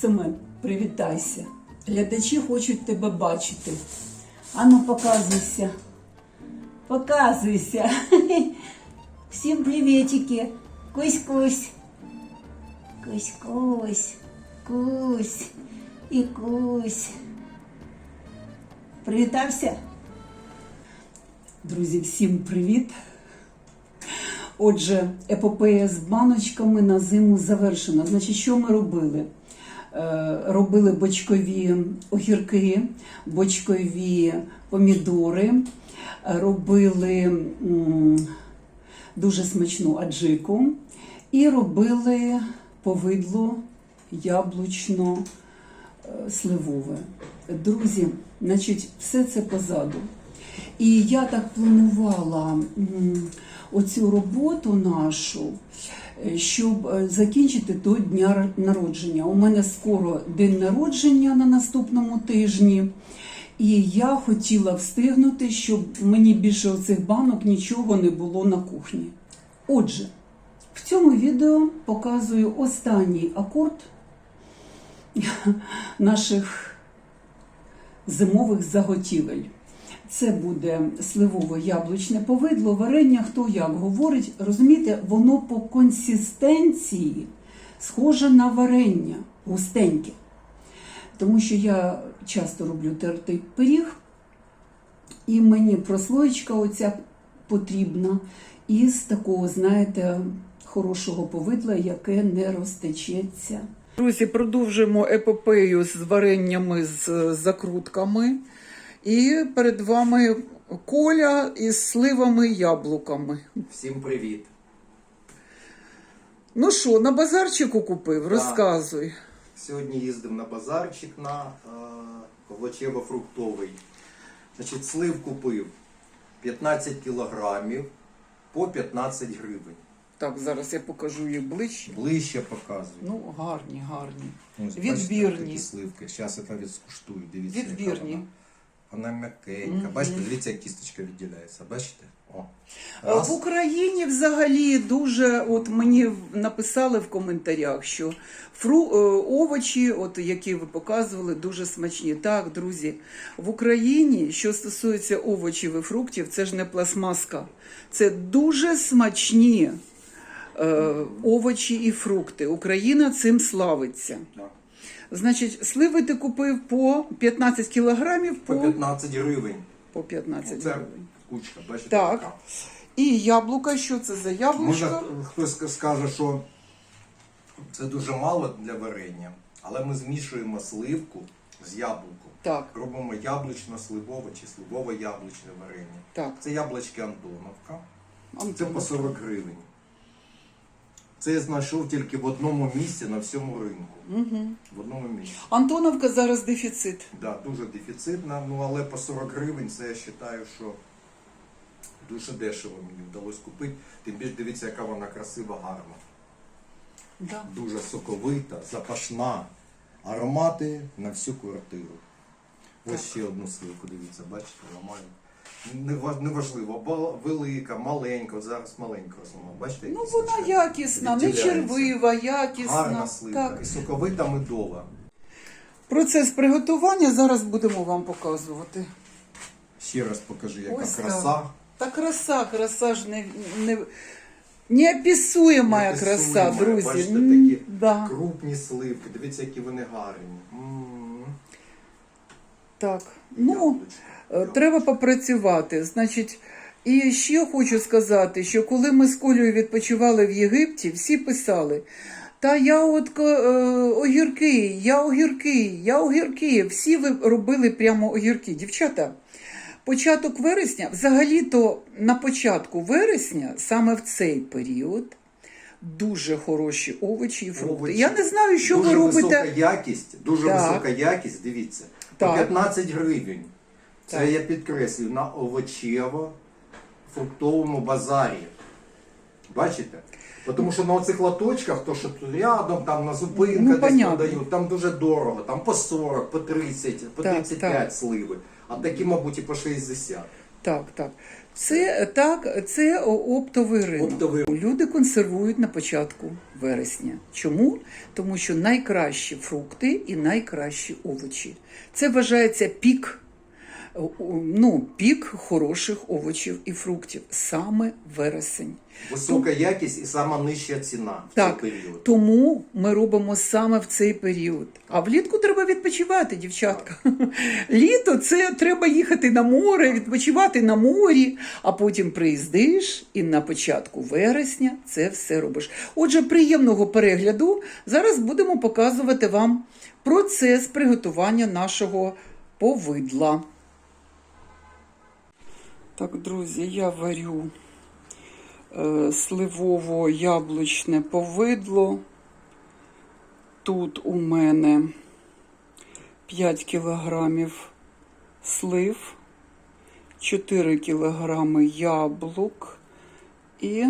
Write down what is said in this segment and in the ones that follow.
Семен, привітайся. Глядачі хочуть тебе бачити. Ану, показуйся. Показуйся. Всім привітики. Кусь-кусь. Кусь-кусь. Кусь. І кусь. Привітався? Друзі, всім привіт! Отже, епопея з баночками на зиму завершена. Значить, що ми робили? Е, Робили бочкові огірки, бочкові помідори, робили дуже смачну аджику і робили повидло яблучно е, сливове. Друзі, значить, все це позаду. І я так планувала оцю роботу нашу, щоб е, закінчити до дня народження. У мене скоро день народження на наступному тижні. І я хотіла встигнути, щоб мені більше оцих банок нічого не було на кухні. Отже, в цьому відео показую останній акорд наших зимових заготівель. Це буде сливово-яблучне повидло, варення, хто як говорить. Розумієте, воно по консистенції схоже на варення, густеньке. Тому що я часто роблю тертий пиріг, і мені прослоєчка оця потрібна із такого, знаєте, хорошого повидла, яке не розтечеться. Друзі, продовжуємо епопею з вареннями з закрутками. І перед вами коля із сливами і яблуками. Всім привіт! Ну що, на базарчику купив? Розказуй. Сьогодні їздив на базарчик на е, овочево-фруктовий. Значить, слив купив 15 кілограмів по 15 гривень. Так, зараз я покажу їх ближче. Ближче показую. Ну, гарні, гарні. Ось, відбірні. бачите, такі сливки. Зараз я навіть скуштую. Дивіться, Відбірні. Вона. М'якенька. Бачите, дивіться, як кісточка відділяється. Бачите? О. Е, В Україні взагалі дуже, от мені написали в коментарях, що фру, е, овочі, от які ви показували, дуже смачні. Так, друзі, в Україні, що стосується овочів і фруктів, це ж не пластмаска. Це дуже смачні е, овочі і фрукти. Україна цим славиться. Значить, сливи ти купив по 15 кілограмів По по, 15 гривень. по 15 Це гривень. кучка, бачите? Так. така. І яблука, що це за яблучко? Може, хтось скаже, що це дуже мало для варення, але ми змішуємо сливку з яблуком. Так, Робимо яблучно-сливове чи сливово-яблучне варення. так. Це яблучки Антоновка. Це Антон. по 40 гривень. Це я знайшов тільки в одному місці на всьому ринку. Угу. В одному місці. Антоновка зараз дефіцит. Да, дуже дефіцитна, ну але по 40 гривень це я вважаю, що дуже дешево мені вдалося купити. Тим більше дивіться, яка вона красива, гарна. Да. дуже соковита, запашна. Аромати на всю квартиру. Ось ще одну сливку, дивіться, бачите, нормально. Нева- Неважливо, бо велика, маленька, от зараз маленька розмова. Бачите, Ну вона смачні? якісна, не Відділяється. червива, якісна. Гарна сливка. Так. І соковита медова. Процес приготування зараз будемо вам показувати. Ще раз покажи, яка Ось краса. Та краса, краса ж не, не, неописуема краса, друзі. Бачите, М, такі да. Крупні сливки, дивіться, які вони гарні. М, Так. Ну, яблучко. Треба попрацювати. Значить, і ще хочу сказати, що коли ми з Колею відпочивали в Єгипті, всі писали. Та я от е, огірки, я огірки, я огірки. Всі ви робили прямо огірки. Дівчата, початок вересня, взагалі-то на початку вересня, саме в цей період, дуже хороші овочі і фрукти. Овочі. Я не знаю, що дуже ви робите. висока якість, дуже Так. висока якість, дивіться. По 15 гривень. Це Так. я підкреслюю на овочево-фруктовому базарі. Бачите? Тому що на оцих лоточках, то що тут рядом, там на зупинках Ну, десь продають, там дуже дорого, там по 40, по 30, по Так, 35 так. сливи. А такі, мабуть, і по 60. Так, так. Це так, це оптовий ринок. Оптовий. Люди консервують на початку вересня. Чому? Тому що найкращі фрукти і найкращі овочі. Це вважається пік, ну, пік хороших овочів і фруктів саме вересень. Висока якість і сама нижча ціна в Так, цей період. тому ми робимо саме в цей період. А влітку треба відпочивати, дівчатка. Літо це треба їхати на море, відпочивати на морі, а потім приїздиш і на початку вересня це все робиш. Отже, приємного перегляду. Зараз будемо показувати вам процес приготування нашого повидла. Так, друзі, я варю е, сливово-яблучне повидло. Тут у мене 5 кілограмів слив, 4 кілограми яблук і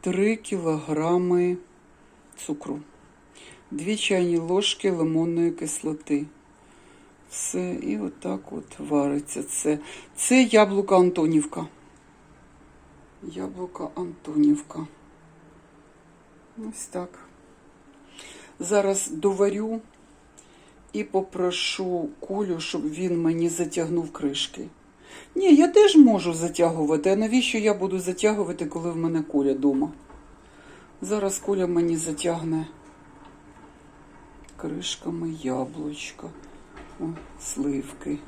3 кілограми цукру, 2 чайні ложки лимонної кислоти. Все, і отак от вариться це. Це яблука Антонівка. Яблука Антонівка. Ось так. Зараз доварю і попрошу Колю, щоб він мені затягнув кришки. Ні, я теж можу затягувати. А навіщо я буду затягувати, коли в мене Коля вдома? Зараз Коля мені затягне кришками яблучка. О, сливки.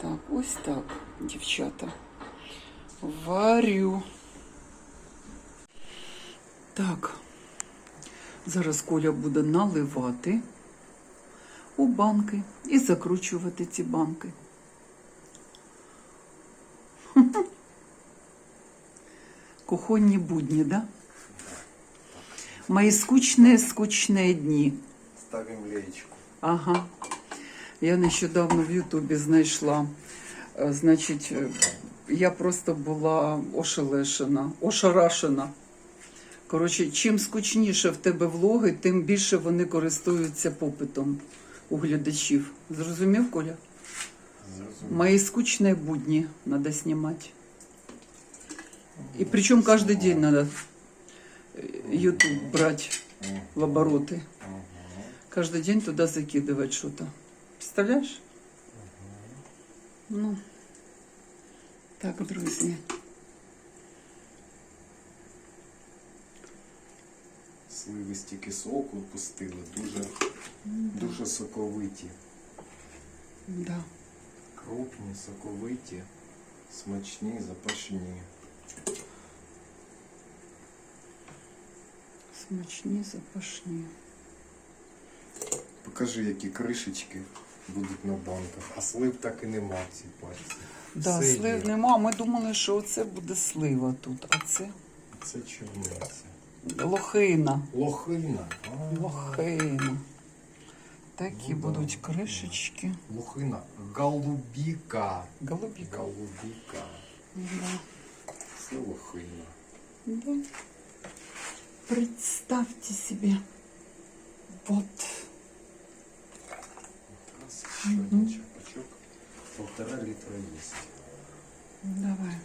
Так, ось так, дівчата. Варю. Так. Зараз Коля буде наливати у банки і закручувати ці банки. Кухонні будні, да? Мої скучні, скучні дні. Ставимо леєчку. Ага. Я нещодавно в Ютубі знайшла. Е, Значить, е, я просто була ошелешена, ошарашена. Коротше, чим скучніше в тебе влоги, тим більше вони користуються попитом у глядачів. Зрозумів, Коля? Зрозуміло. Мои скучные будни надо снимать. И причем каждый день надо YouTube брать в обороты. Каждый день туда закидывать что-то. Представляешь? Ну, так, друзі. Сливи стільки соку пустили, дуже, дуже соковиті. Да. Крупні, соковиті, смачні, запашні. Смачні, запашні. Покажи, які кришечки Будуть на банках. А слив так і нема в цій пачці. Да, Все слив є. нема. Ми думали, що це буде слива тут, а це Це чорниця. лохина. Лохина. А, Лохина. Такі Ну да. будуть кришечки. Лохина. Голубіка. Голубіка. Голубіка. Да. Це лохина. Да. Представьте себе. Вот. Раз ще один черпачок. Полтора літра есть. Давай.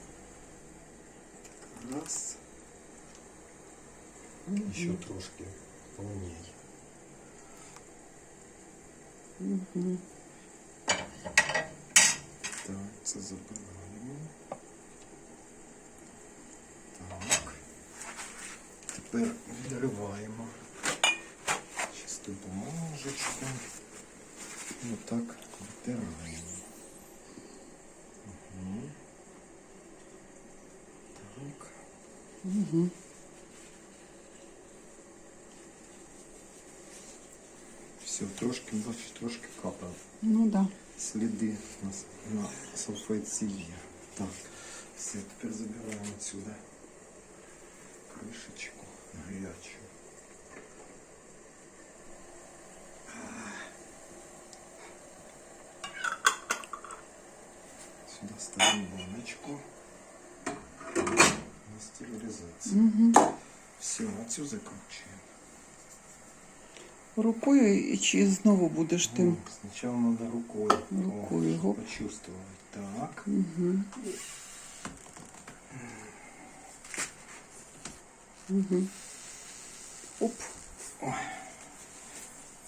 Раз. Еще трошки повній. Мгм. Так, це забираємо. Так. Тепер відриваємо чисту бумажечку. І отак витираємо. Угу. Так. Мгм. Все, трошки, бачиш, трошки капає. Ну да. Сліди на, с- на салфетці є. Так, все, тепер забираємо отсюда кришечку гарячу. Сюди ставимо баночку на стерилізацію. Угу. Все, на цю закручуємо. Рукою і чи знову будеш тим? Ну, Спочатку треба рукою. Рукою, О, гоп. Почувствовать. Так. Угу. Угу. Оп,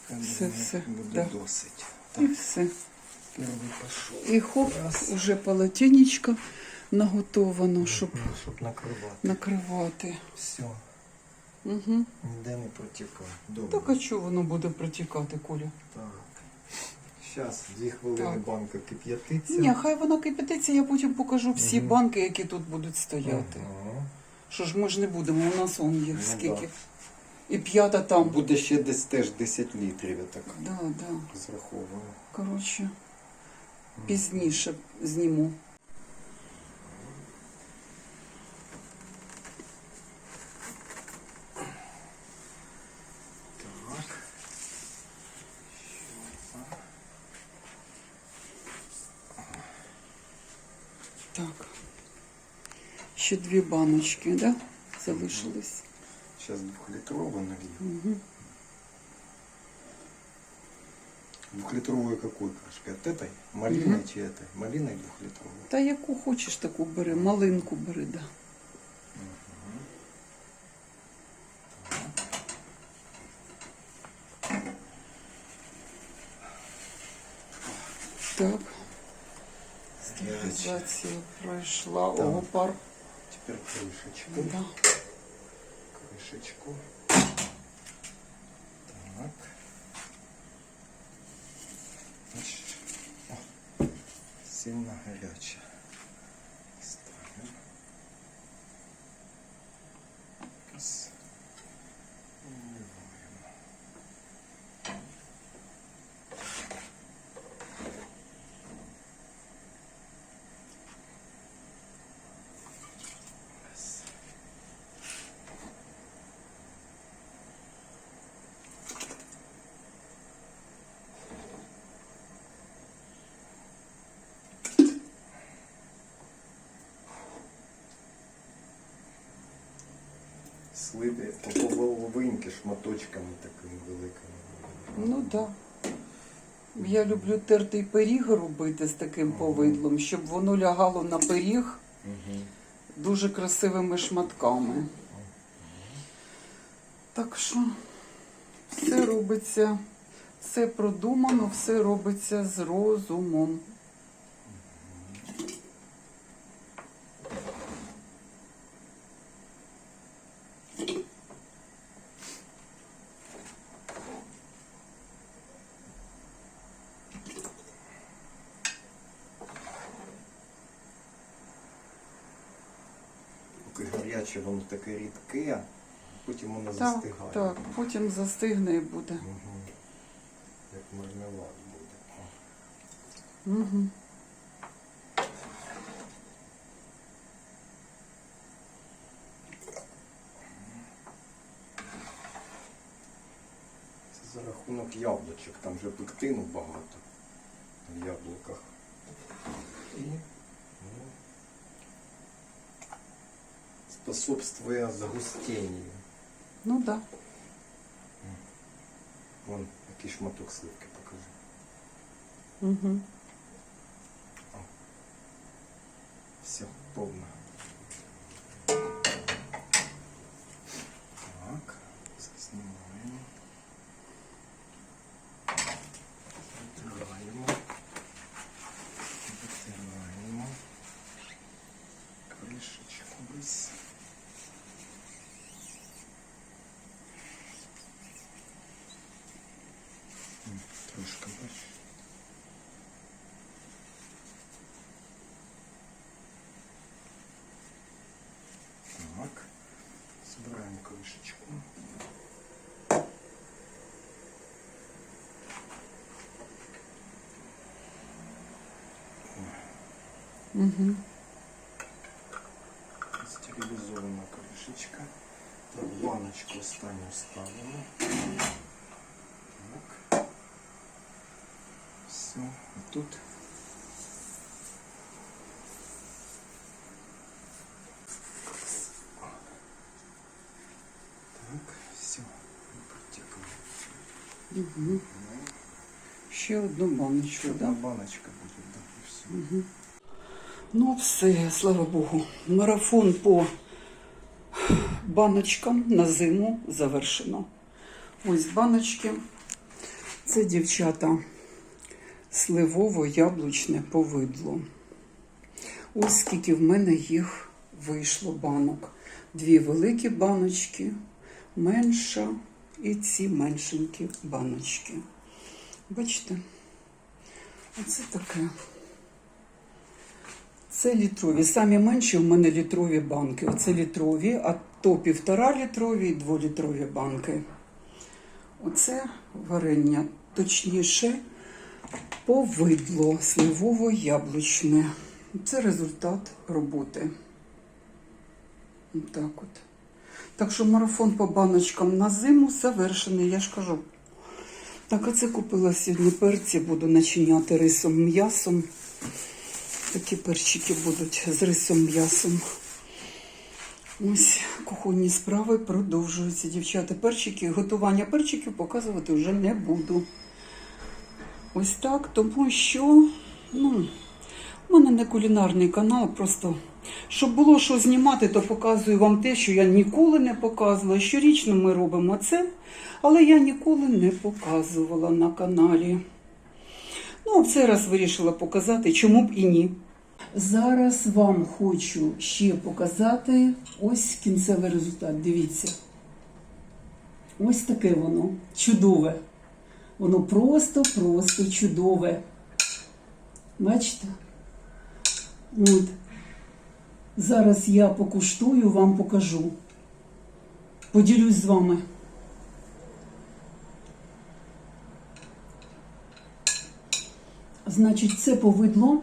Я Все, все, Буде да. досить. і Так, все. І хоп, Раз. уже полотенечко наготовано, щоб Щоб накривати. накривати. Все. Угу. Ніде не протікає. Добре. Так а чого воно буде протікати, Коля? Так. Зараз дві хвилини Так. банка кип'ятиться. Ні, хай вона кипятиться, я потім покажу всі Мгм. банки, які тут будуть стояти. Ага. Що ж ми ж не будемо, у нас он їх Ну, скільки. І п'ята там буде. Буде ще десь теж 10 літрів, я так Да, да. зраховую. Коротше, пізніше зніму. Так. Так. Ще дві баночки, да? Залишились. Сейчас двухлитровую налью. Угу. Двухлитровую какой крышкой? От этой? Малиной чи этой? Малиной двухлитровую. Та яку хочеш таку бери, малинку бери, да. Так. Стерилізація пройшла. Так. Ого, пар. Теперь крышечку. Да. Крышечку. Так. 行了，还了去。Сливи по половинки шматочками такими великими. Ну так. Да. Я люблю тертий пиріг робити з таким повидлом, щоб воно лягало на пиріг дуже красивими шматками. Так що все робиться, все продумано, все робиться з розумом. Поки воно таке рідке, потім воно Так, застигає. так, потім застигне і буде. Угу. Як мармелад буде. Угу. Це за рахунок яблучок, там вже пектину багато в яблуках. І способствує загустінню. Ну. Да. Вон який шматок сливки покажи. Угу. Все, повно. Угу. Стерилізована кришечка. Так, баночку останню ставимо. Так. Все. І тут Так, все, протекает. Ще одну баночку, Одна да? баночка буде, так, і все. Ну, все, слава Богу. Марафон по баночкам на зиму завершено. Ось баночки. Це дівчата сливово-яблучне повидло. Ось скільки в мене їх вийшло банок. Дві великі баночки, менша і ці меншенькі баночки. Бачите? Оце таке. Це літрові. Самі менші в мене літрові банки. Оце літрові, а то півтора літрові і дволітрові банки. Оце варення, точніше, повидло сливово-яблучне. Це результат роботи. Так от. Так що марафон по баночкам на зиму завершений, я ж кажу. Так, а це купила сьогодні перці, буду начиняти рисом м'ясом. Такі перчики будуть з рисом м'ясом. Ось кухонні справи продовжуються, дівчата. Перчики, готування перчиків показувати вже не буду. Ось так, тому що, ну, в мене не кулінарний канал, просто щоб було що знімати, то показую вам те, що я ніколи не показувала. Щорічно ми робимо це, але я ніколи не показувала на каналі. Ну, в цей раз вирішила показати, чому б і ні. Зараз вам хочу ще показати ось кінцевий результат. Дивіться. Ось таке воно чудове. Воно просто-просто чудове. Бачите? От. Зараз я покуштую, вам покажу. Поділюсь з вами. Значить, це повидло.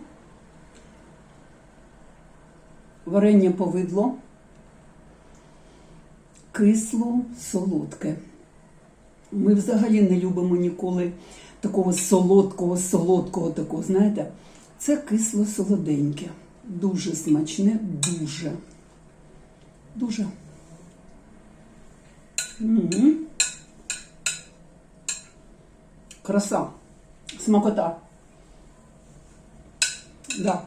Варення повидло. Кисло, солодке. Ми взагалі не любимо ніколи такого солодкого, солодкого такого, знаєте? Це кисло солоденьке. Дуже смачне, дуже. Дуже. Угу. Краса. Смакота. Да.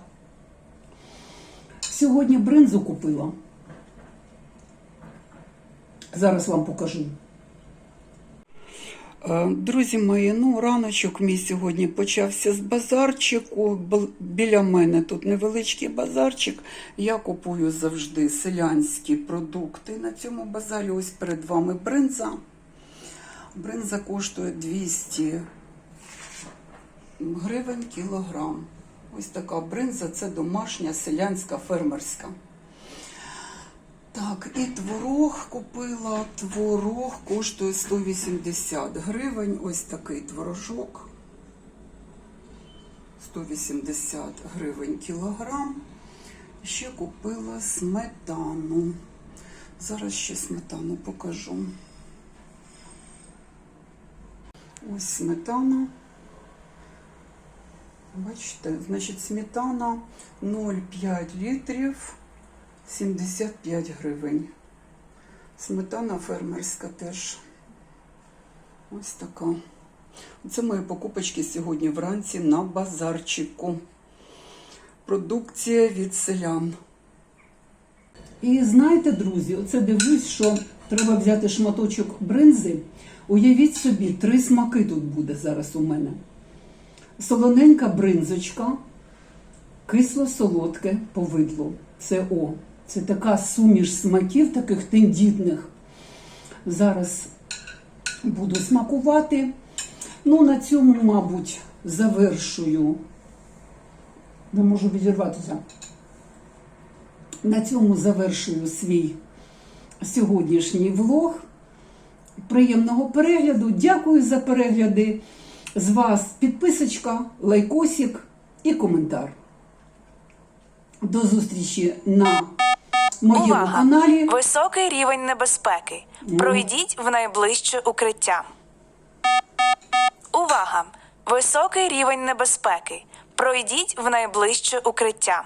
Сьогодні бринзу купила. Зараз вам покажу. Е, Друзі мої, ну раночок мій сьогодні почався з базарчику. Біля мене тут невеличкий базарчик. Я купую завжди селянські продукти. На цьому базарі ось перед вами бринза. Бринза коштує 200 гривень кілограм. Ось така бринза це домашня селянська фермерська. Так, і творог купила. Творог коштує 180 гривень. Ось такий творожок. 180 гривень кілограм. Ще купила сметану. Зараз ще сметану покажу. Ось сметана. Бачите, значить, сметана 0,5 літрів 75 гривень. Сметана фермерська теж. Ось така. Це мої покупочки сьогодні вранці на базарчику. Продукція від селян. І знаєте, друзі, оце дивлюсь, що треба взяти шматочок бринзи. Уявіть собі, три смаки тут буде зараз у мене солоненька бринзочка, кисло-солодке повидло. Це О. Це така суміш смаків, таких тендітних. Зараз буду смакувати. Ну, на цьому, мабуть, завершую. Не можу відірватися. На цьому завершую свій сьогоднішній влог. Приємного перегляду. Дякую за перегляди. З вас підписочка, лайкосик і коментар. До зустрічі на моєму Увага! каналі. Високий рівень небезпеки. Пройдіть в найближче укриття. Увага! Високий рівень небезпеки. Пройдіть в найближче укриття.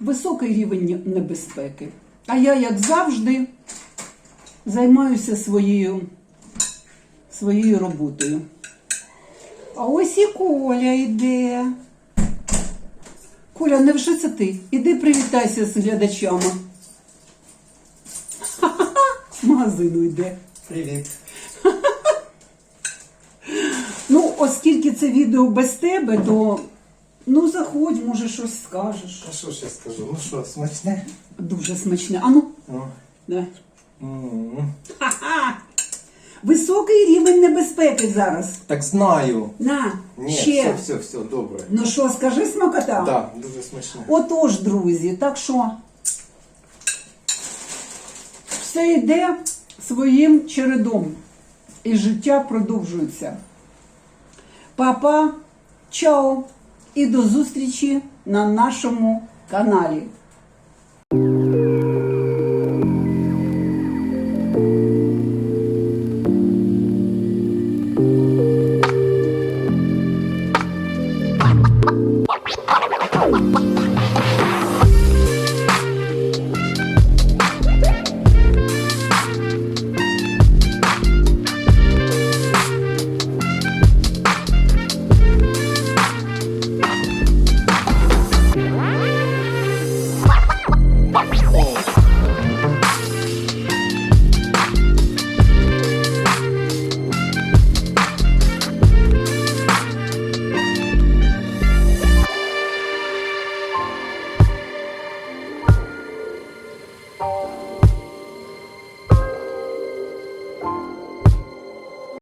Високий рівень небезпеки. А я, як завжди, займаюся своєю своєю роботою. А ось і Коля йде. Коля, невже це ти? Іди привітайся з глядачами. З магазину йде. Привіт. Ну, оскільки це відео без тебе, то ну заходь, може щось скажеш. А що ж я скажу? Ну що, смачне? Дуже смачне. А ну, Ну. да. м. Ха-ха! Високий рівень небезпеки зараз. Так знаю. На, Ні, ще. все, все, все, добре. Ну що, скажи смакота? Так, дуже смачне. Отож, друзі, так що все йде своїм чередом, і життя продовжується. Папа, чао і до зустрічі на нашому каналі.